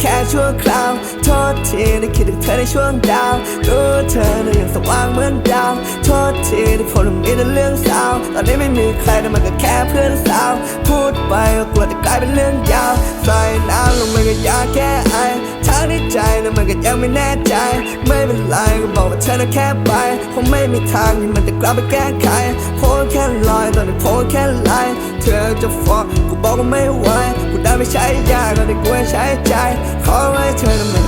แค่ชั่วคราว โทษทีได้คิดถึงเธอในช่วงดาวรู้เธอน่ะยังสว่างเหมือนดาว โทษทีที่ผมต้องมีแต่เรื่องเศร้าตอนนี้ไม่มีใครแต่มันก็แค่เพื่อนสาว พูดไปก็กลัวจะกลายเป็นเรื่องยาวใส่น้ำลงไปก็ยากแค่ไอทั้งที่ใจนั้นมันก็ยังไม่แน่ใจ ไม่เป็นไรก็บอกว่าเธอน่ะแค่ไปคงไม่มีทางที่มันจะกลับไปแก้ไขโพสแค่ลอยตอนนี้โพสแค่ไลน์เธอจะฟ้องกูบอกว่าไม่ไหวกูได้ไม่ใช้ยาก็ได้กู ให้ใช้ใจขอให้เธอนั้นไม่